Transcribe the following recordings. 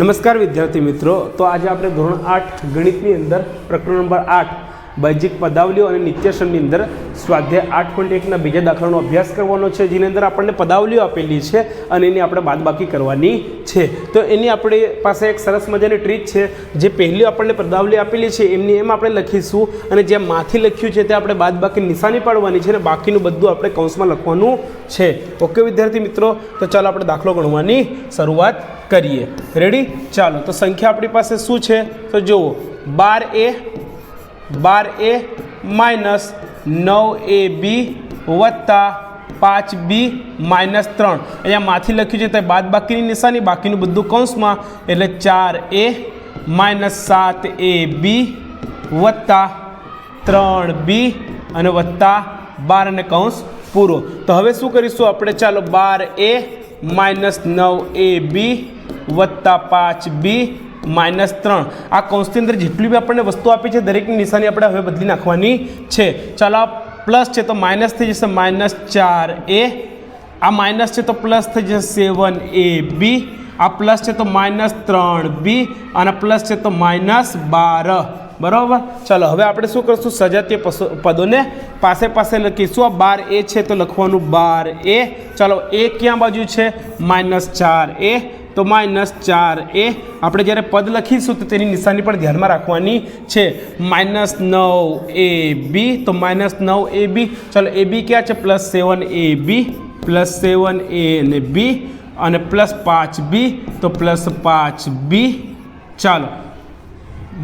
નમસ્કાર વિદ્યાર્થી મિત્રો તો આજે આપણે ધોરણ આઠ ગણિતની અંદર પ્રકરણ નંબર આઠ બાહ્યિક પદાવલીઓ અને નિત્યસમની અંદર સ્વાધ્યાય આઠ પોઈન્ટ એકના બીજા દાખલાનો અભ્યાસ કરવાનો છે, જેની અંદર આપણને પદાવલીઓ આપેલી છે અને એની આપણે બાદબાકી કરવાની છે. તો એની આપણી પાસે એક સરસ મજાની ટ્રીક છે, જે પહેલી આપણને પદાવલી આપેલી છે, એમની એમ આપણે લખીશું અને જે માથી લખ્યું છે તે આપણે બાદબાકી નિશાની પાડવાની છે અને બાકીનું બધું આપણે કૌંસમાં લખવાનું છે. ઓકે, વિદ્યાર્થી મિત્રો, તો ચાલો આપણે દાખલો ગણવાની શરૂઆત કરીએ. રેડી ચાલો, તો સંખ્યા આપણી પાસે શું છે? તો જુઓ, બાર એ બાર એ માઇનસ નવ એ બી વત્તા પાંચ બી માઇનસ ત્રણ. અહીંયા માથી લખ્યું છે તે બાદ બાકીની નિશાની, બાકીનું બધું કૌંસમાં. એટલે ચાર એ માઇનસ સાત એ બી વત્તા ત્રણ બી અને વત્તા બાર અને કૌંસ પૂરો. તો હવે શું કરીશું આપણે? ચાલો બાર એ માઇનસ નવ એ બી વત્તા પાંચ બી માઇનસ ત્રણ. આ કૌંસની અંદર જેટલી બી આપણને વસ્તુ આપી છે, દરેકની નિશાની આપણે હવે બદલી નાખવાની છે. ચાલો આ પ્લસ છે તો માઇનસ થઈ જશે માઇનસ ચાર એ. આ માઇનસ છે તો પ્લસ થઈ જશે સેવન એ બી. આ પ્લસ છે તો માઇનસ ત્રણ બી. અને પ્લસ છે તો માઇનસ બાર. બરાબર? ચાલો, હવે આપણે શું કરીશું? સજાતીય પદોને પાસે પાસે લખીશું. આ બાર એ છે તો લખવાનું બાર એ. ચાલો, એ ક્યાં બાજુ છે? માઇનસ ચાર એ. તો માઇનસ ચાર. એ આપણે જ્યારે પદ લખીશું તો તેની નિશાની પણ ધ્યાનમાં રાખવાની છે. માઇનસ નવ એ બી. તો માઇનસ નવ એ બી. ચાલો, એ બી ક્યાં છે? પ્લસ સેવન એ બી, પ્લસ સેવન એ અને બી અને પ્લસ પાંચ બી. તો પ્લસ પાંચ બી. ચાલો,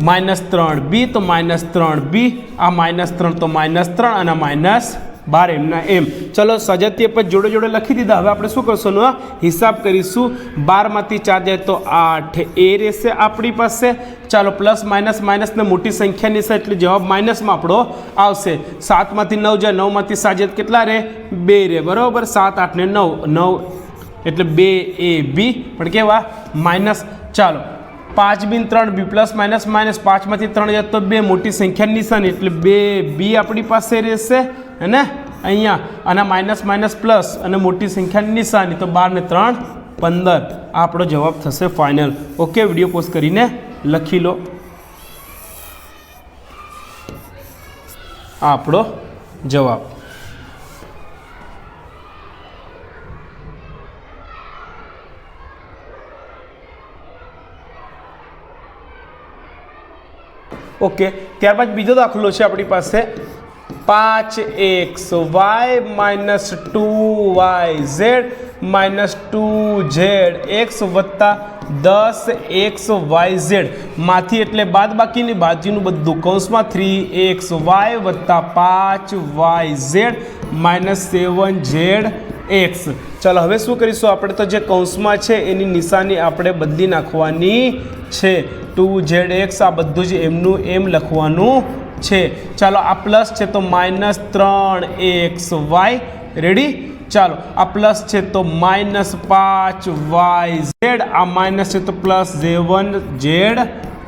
માઇનસ ત્રણ બી, તો માઇનસ ત્રણ બી. આ માઇનસ ત્રણ તો માઇનસ ત્રણ અને માઇનસ બાર એમના એમ. ચલો સજાતીય પદ જોડે જોડે લખી દીધા. હવે આપણે શું કરશું એનો હિસાબ કરીશું. બારમાંથી ચાર જાય તો આઠ. એ રહેશે આપણી પાસે. ચાલો પ્લસ માઇનસ માઇનસને મોટી સંખ્યાની છે, એટલે જવાબ માઇનસમાં આપણો આવશે. સાતમાંથી નવ જાય, નવમાંથી સાત કેટલા રહે? બે રહે. બરાબર? સાત, આઠ ને નવ. નવ એટલે બે એ બી. પણ કેવા? માઇનસ. ચાલો. પાંચ બી ત્રણ બી પ્લસ માઇનસ માઇનસ પાંચમાંથી ત્રણ જાય તો બે. મોટી સંખ્યા નિશાની એટલે બે બી આપણી પાસે રહેશે. હે અહીંયા, અને માઇનસ માઇનસ પ્લસ અને મોટી સંખ્યાની નિશાની, તો બાર ને ત્રણ, પંદર. આપણો જવાબ થશે ફાઇનલ. ઓકે, વીડિયો પોસ્ટ કરીને લખી લો. આપણો જવાબ. ઓકે, ત્યારબાદ બીજો દાખલો છે આપણી પાસે. પાંચ X Y minus two Y Z minus two Z X વત્તા દસ એક્સ વાય ઝેડમાંથી એટલે બાદ બાકીની બાજુનું બધું કૌંસમાં થ્રી એક્સ વાય વત્તા પાંચ Y Z minus seven Z X. ચાલો હવે શું કરીશું? આપણે તો જે કૌંસમાં છે એની નિશાની આપણે બદલી નાખવાની છે. ટુ ઝેડ એક્સ આ બધું જ એમનું એમ લખવાનું છે. ચાલો, આ પ્લસ છે તો માઇનસ ત્રણ એક્સ વાય. રેડી ચાલો, આ પ્લસ છે તો માઇનસ પાંચ વાય ઝેડ. આ માઇનસ છે તો પ્લસ સેવન ઝેડ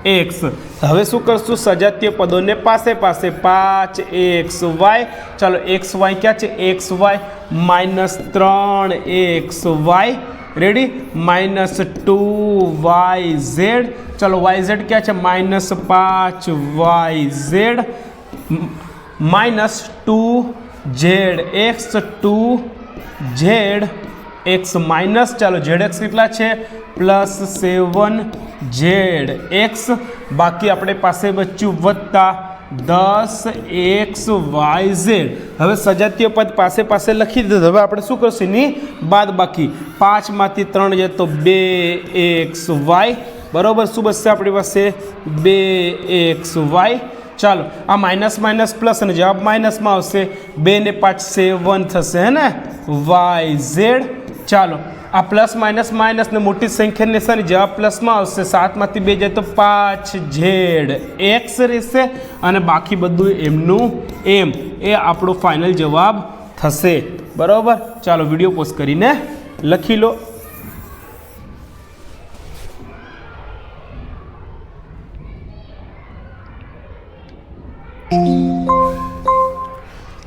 એક્સ. હવે શું કરશું? સજાતીય પદોને પાસે પાસે પાંચ એક્સ વાય. ચાલો, એક્સ વાય ક્યાં છે? એક્સ વાય માઇનસ ત્રણ X Y. Ready minus two Y Z. ચાલો વાય ઝેડ ક્યાં છે? માઇનસ પાંચ Y Z minus two Z X two Z X minus, ચાલો ઝેડ એક્સ કેટલા છે? Plus seven Z X. બાકી આપણે પાસે બચ્યું વત્તા દસ એક્સ વાય ઝેડ. હવે સજાતીય પદ પાસે પાસે લખી દીધું. હવે આપણે શું કરશું એની બાદ બાકી પાંચમાંથી ત્રણ જાય તો બે એક્સ વાય. બરાબર, શું બચશે આપણી પાસે? બે એક્સ વાય. ચાલો, આ માઇનસ માઇનસ, પ્લસ અને જવાબ માઇનસમાં આવશે. બે ને પાંચ સેવન થશે, હે ને? Y Z. ચાલો, આ પ્લસ, માઇનસ માઇનસ ને મોટી સંખ્યા નિશાની જવાબ પ્લસમાં આવશે. સાતમાંથી બે જાય તો પાંચ ઝેડ. એક્સ રહેશે અને બાકી બધું એમનું એમ. એ આપણો ફાઇનલ જવાબ થશે. બરાબર? ચાલો, વીડિયો પોસ્ટ કરીને લખી લો.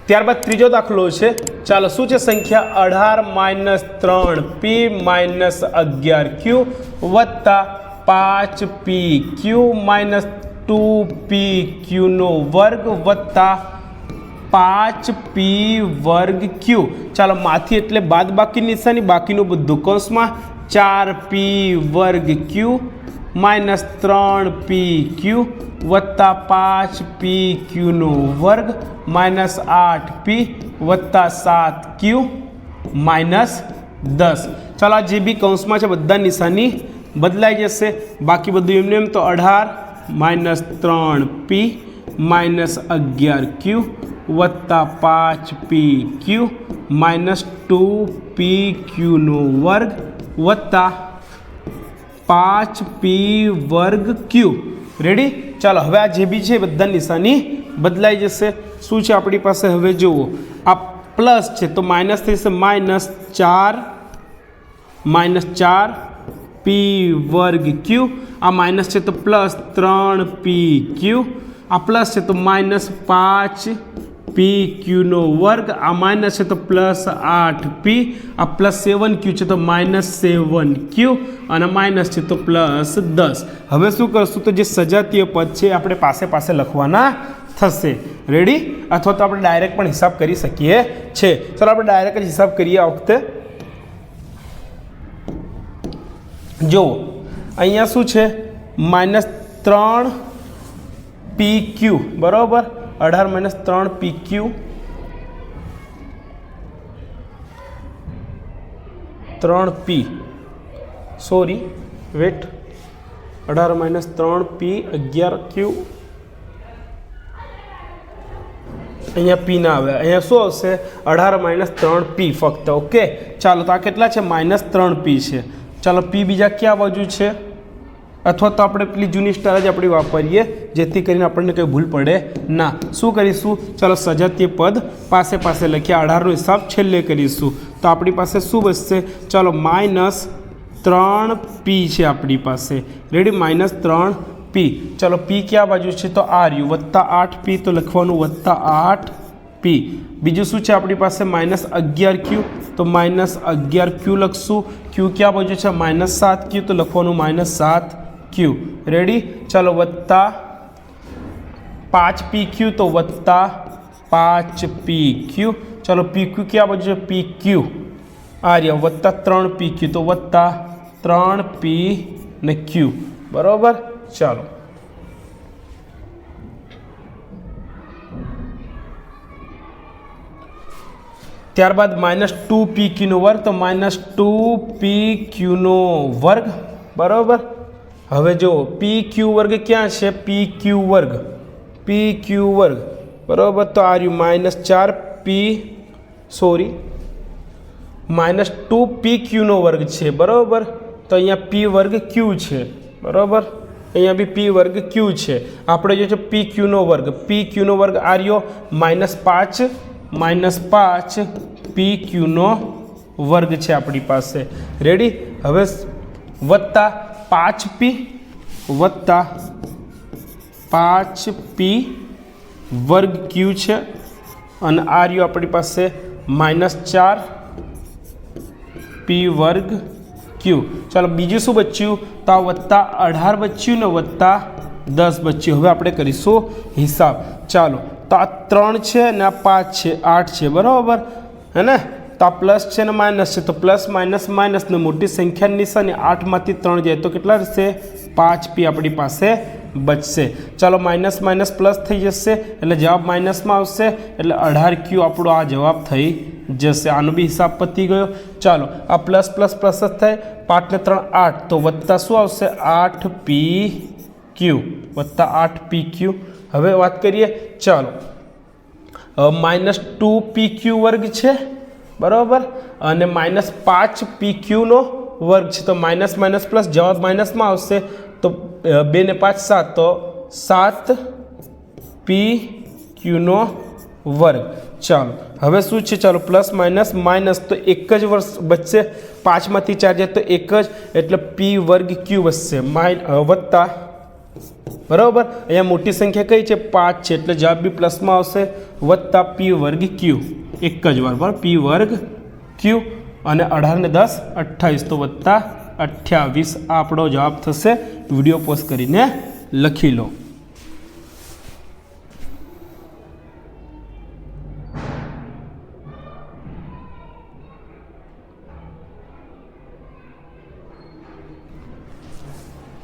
ત્યારબાદ ત્રીજો દાખલો છે. ચાલો, શું છે સંખ્યા અઢાર માઇનસ ત્રણ? પી માઇનસ અગિયાર. ક્યુ વત્તા પાંચ P Q minus two P ક્યુનો વર્ગ વત્તા પાંચ પી વર્ગ ક્યુ ચાલો, માથી એટલે બાદ બાકી નિશાની, બાકીનું બધું કૌંસમાં ચાર પી વર્ગ ક્યુ માઇનસ ત્રણ પી ક્યુ વત્તા પાંચ પી ક્યુનો વર્ગ માઇનસ આઠ પી વત્તા સાત ક્યુ માઇનસ દસ. ચાલો આ જે બી કૌંસમાં છે બધા નિશાની બદલાઈ જશે. બાકી બધું એમને એમ તો અઢાર માઇનસ ત્રણ પી માઇનસ અગિયાર ક્યુ વત્તા પાંચ P Q minus two P ક્યુનો વર્ગ વત્તા પાંચ પી વર્ગ ક્યુ. રેડી ચાલો, હવે આ જે બી છે બધા નિશાની બદલાઈ જશે. શું છે આપણી પાસે? હવે જુઓ. આ પ્લસ છે, તો માઇનસ થઈ જશે માઇનસ ચાર માઇનસ ચાર પી વર્ગ ક્યુ. આ માઇનસ છે તો પ્લસ ત્રણ પી ક્યુ. આ પ્લસ છે તો માઇનસ પાંચ પી ક્યુનો વર્ગ, આ માઇનસ છે તો પ્લસ આઠ પી આ પ્લસ સેવન ક્યુ છે તો માઇનસ સેવન ક્યુ અને માઇનસ છે તો પ્લસ દસ. હવે શું કરશું તો જે સજાતીય પદ છે આપણે પાસે પાસે લખવાના થશે. રેડી અથવા તો આપણે ડાયરેક્ટ પણ હિસાબ કરી શકીએ છે. ચાલો આપણે ડાયરેક્ટ જ હિસાબ કરીએ આ વખતે. જુઓ, અહીંયા શું છે? માઇનસ ત્રણ પી ક્યુ બરાબર? અઢાર માઇનસ ત્રણ પી ક્યુ ત્રણ પી સોરી વેટ અઢાર માઇનસ ત્રણ પી અગિયાર ક્યુ અહીંયા પી ના આવે. અહીંયા શું આવશે? અઢાર માઇનસ ત્રણ પી ફક્ત ઓકે ચાલો, તો આ કેટલા છે? માઇનસ ત્રણ પી છે. ચાલો પી બીજા ક્યાં બાજુ છે? અથવા તો આપણે પેલી જૂની સ્ટાર જ આપણી વાપરીએ, જેથી કરીને આપણને કંઈ ભૂલ પડે ના. શું કરીશું? ચાલો સજાતીય પદ પાસે પાસે લખીએ. અઢારનો હિસાબ છેલ્લે કરીશું. તો આપણી પાસે શું બચશે? ચાલો માઇનસ ત્રણ પી છે આપણી પાસે. રેડી માઇનસ ત્રણ પી ચાલો પી ક્યાં બાજુ છે? તો આર યુ વત્તા આઠ પી તો લખવાનું વત્તા આઠ પી બીજું શું છે આપણી પાસે? માઇનસ અગિયાર ક્યુ તો માઇનસ અગિયાર ક્યુ લખશું. ક્યુ ક્યાં બાજુ છે? માઇનસ સાત ક્યુ તો લખવાનું માઇનસ સાત ક્યુ રેડી ચાલો વત્તા પાંચ પી ક્યુ તો વત્તા પાંચ પી ક્યુ ચાલો પી ક્યુ ક્યાં બાજુ છે પી ક્યુ આ રહ્યા. વત્તા ત્રણ પી ક્યુ તો વત્તા ત્રણ પી ને ક્યુ બરાબર? ચાલો. ત્યારબાદ માઇનસ ટુ પી ક્યુનો વર્ગ. તો માઇનસ ટુ પી ક્યુનો વર્ગ. બરાબર? હવે જો પી ક્યુ વર્ગ ક્યાં છે? પી ક્યુ વર્ગ. પી ક્યુ વર્ગ. બરાબર? તો આ રહ્યું માઇનસ ચાર P sorry, minus two P ક્યુનો વર્ગ છે. બરાબર? તો અહીંયા પી વર્ગ ક્યુ છે. બરાબર? અહીંયા બી પી વર્ગ ક્યુ છે. આપણે જો છે પી ક્યુનો વર્ગ. પી ક્યુનો વર્ગ આ રહ્યો માઇનસ પાંચ માઇનસ પાંચ પી ક્યુનો વર્ગ છે આપણી પાસે. રેડી હવે વત્તા પાંચ પી વત્તા પાંચ પી વર્ગ ક્યુ છે અને આ રહ્યું આપણી પાસે માઇનસ ચાર પી વર્ગ ક્યુ ચાલો બીજું શું બચ્યું તો આ વત્તા અઢાર બચ્યું ને વત્તા દસ બચ્યું હવે આપણે કરીશું હિસાબ ચાલો તો આ ત્રણ છે ને આ પાંચ છે આઠ છે બરાબર હે ને તો આ પ્લસ છે ને માઇનસ છે. તો પ્લસ, માઇનસ માઇનસને મોટી સંખ્યા નિશાની આઠમાંથી ત્રણ જાય તો કેટલા રહેશે? પાંચ પી આપણી પાસે બચશે. ચાલો માઇનસ માઇનસ પ્લસ થઈ જશે. એટલે જવાબ માઇનસમાં આવશે. એટલે અઢાર ક્યુ આપણો આ જવાબ થઈ જશે. આનો બી હિસાબ પતી ગયો. ચાલો, આ પ્લસ પ્લસ પ્લસ જ થાય. પાંચને ત્રણ, આઠ. તો વત્તા શું આવશે? આઠ પી ક્યુ વત્તા આઠ પી ક્યુ હવે વાત કરીએ. ચાલો માઇનસ ટુ પી ક્યુ વર્ગ છે. બરાબર? અને માઇનસ પાંચ પી ક્યુનો વર્ગ છે. તો માઇનસ માઇનસ પ્લસ જવાબ માઇનસમાં આવશે. તો બે ને પાંચ સાત. તો સાત પી ક્યુનો વર્ગ. ચાલો, હવે શું છે? ચાલો પ્લસ માઇનસ માઇનસ તો એક જ વર્ષ બચશે. પાંચમાંથી ચાર જાય તો એક જ. એટલે પી વર્ગ ક્યુ બચશે માઇન વત્તા બરાબર? અહીંયા મોટી સંખ્યા કઈ છે? પાંચ છે. એટલે જવાબ બી પ્લસમાં આવશે. વત્તા પી વર્ગ ક્યુ. એક જ વાર, બરાબર? પી વર્ગ ક્યુ. અને અઢાર ને દસ, અઠ્ઠાવીસ. તો વત્તા અઠ્યાવીસ આપણો જવાબ થશે. વીડિયો પોસ્ટ કરીને લખી લો.